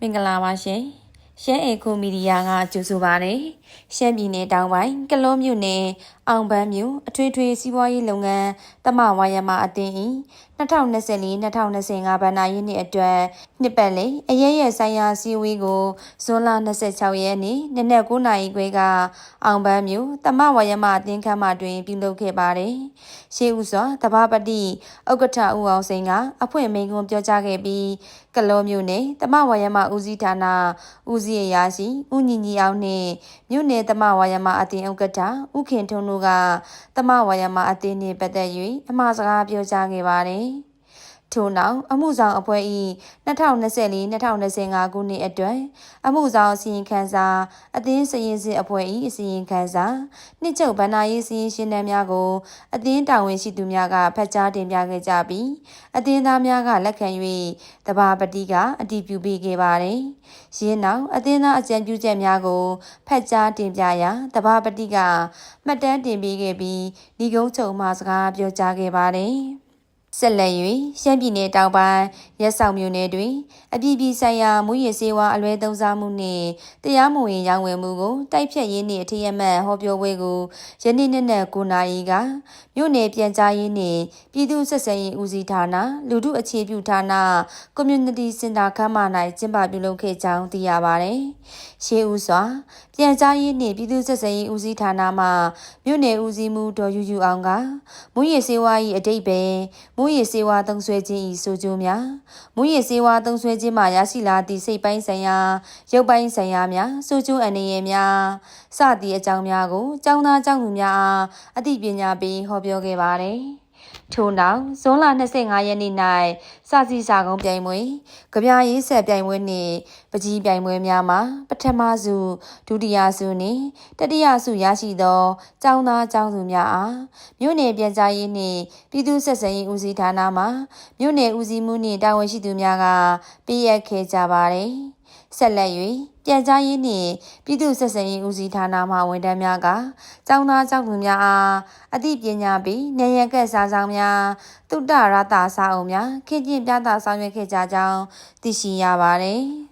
မင်္ဂလာပါရှင် ရှမ်းအေကိုမီဒီယာကကြိုဆိုပါရယ်ရှမ်းပြည်နယ်တောင်ပိုင်းကလောမြို့နယ်အောင်ပန်းမြို့အထွေထွေစီးပွားရေးလုပ်ငန်းတမဝါယမအသင်း၏2024-2025ဘဏ္ဍာရေးနှစ်အတွက်နှစ်ပတ်လည်အရေးရဆိုင်ရာစီဝေးကိုဇွန်လ26ရက်နေ့နနက်9:00နာရီခွဲကအောင်ပန်းမြို့တမဝါယမအသင်းခန်းမတွင်ပြုလုပ်ခဲ့ပါတယ်။ရှေးဦးစွာတဘာပတိဥက္ကဋ္ဌဦးအောင်စိန်ကအဖွင့်မိန့်ခွန်းပြောကြားခဲ့ပြီးကလောမြို့နယ်တမဝါယမဦးစီးဌာနဦးစီးအရာရှိဦးညီညီအောင်နှင့်မြို့နယ်တမဝါယမအသင်းဥက္ကဋ္ဌဦးခင်ထုံတို့ကတမဝါယမအသင်းနှင့်ပတ်သက်၍အမှားစကားပြောကြားခဲ့ပါတယ်။ ထို့နောက်အမှုဆောင်အဖွဲ့၏2024-2025ခုနှစ်အတွက်အမှုဆောင်အစီရင်ခံစာအသင်းစရင်စစ်အဖွဲ့၏အစီရင်ခံစာနှစ်ချုပ်ဗဏ္ဍာရေးစရင်ရှင်းတမ်းများကိုအသင်းတာဝန်ရှိသူများကဖတ်ကြားတင်ပြခဲ့ကြပြီးအသင်းသားများကလက်ခံ၍တဘာပတိကအတည်ပြုပေးခဲ့ပါတယ်။ရင်းနောက်အသင်းသားအကြံပြုချက်များကိုဖတ်ကြားတင်ပြရာတဘာပတိကမှတ်တမ်းတင်ပေးခဲ့ပြီးဒီကုန်းချုပ်မှစကားပြောကြားခဲ့ပါတယ်။ ဆက်လက်၍ရှမ်းပြည်နယ်တောင်ပိုင်းရက်ဆောင်မြို့နယ်တွင် အပြည်ပြည်ဆိုင်ရာမူရည်စေဝါအလွဲသုံးစားမှုနှင့်တရားမဝင်ရောင်းဝယ်မှုကိုတိုက်ဖြတ်ရေးနှင့်အထည်အမှတ်ဟောပြောပွဲကိုယနေ့နေ့နဲ့9နာရီကမြို့နယ်ပြန်ကြားရေးနှင့်ပြည်သူ့ဆက်ဆံရေးဦးစီးဌာနလူထုအခြေပြုဌာန Community Center ခမ်းမ၌ကျင်းပပြုလုပ်ခဲ့ကြောင်းသိရပါသည်။ရှေးဦးစွာပြန်ကြားရေးနှင့်ပြည်သူ့ဆက်ဆံရေးဦးစီးဌာနမှမြို့နယ်ဦးစီးမှုဒေါ်ယူယူအောင်ကမူရည်စေဝါ၏အတိတ်ပဲမူရည်စေဝါသုံးဆွဲခြင်း၏ဆိုကြိုးများမူရည်စေဝါသုံးဆွဲခြင်းမှရရှိလာသည့်စိတ်ပိုင်းဆိုင်ရာရုပ်ပိုင်းဆိုင်ရာများဆိုကြိုးအနေရများစသည့်အကြောင်းများကိုကျောင်းသားကျောင်းသူများအားအသိပညာပေးဟောပြောခဲ့ပါတယ်။ ထို့နောက်ဇွန်လ25ရက်နေ့၌စစီစာကုန်းပြိုင်ပွဲကြပြရေးဆက်ပြိုင်ပွဲနှင့်ပကြီးပြိုင်ပွဲများမှာပထမဆုဒုတိယဆုနှင့်တတိယဆုရရှိသောကျောင်းသားကျောင်းသူများအားမြို့နယ်ပြန်ကြားရေးနှင့်ပြည်သူ့ဆက်ဆံရေးဦးစီးဌာနမှမြို့နယ်ဦးစီးမှုနှင့်တာဝန်ရှိသူများကပေးအပ်ခဲ့ကြပါသည် ဆက်လက်၍ပြန်ကြားရေးနှင့်ပြည်သူ့ဆက်ဆံရေးဦးစီးဌာနမှဝန်ထမ်းများကကျောင်းသားကျောင်းသူများအားအသိပညာပေးနေရကက်စားဆောင်များတုတ္တရတာစာအုပ်များခေကျင့်ပြသဆောင်ရွက်ခဲ့ကြကြောင်းသိရှိရပါတယ်။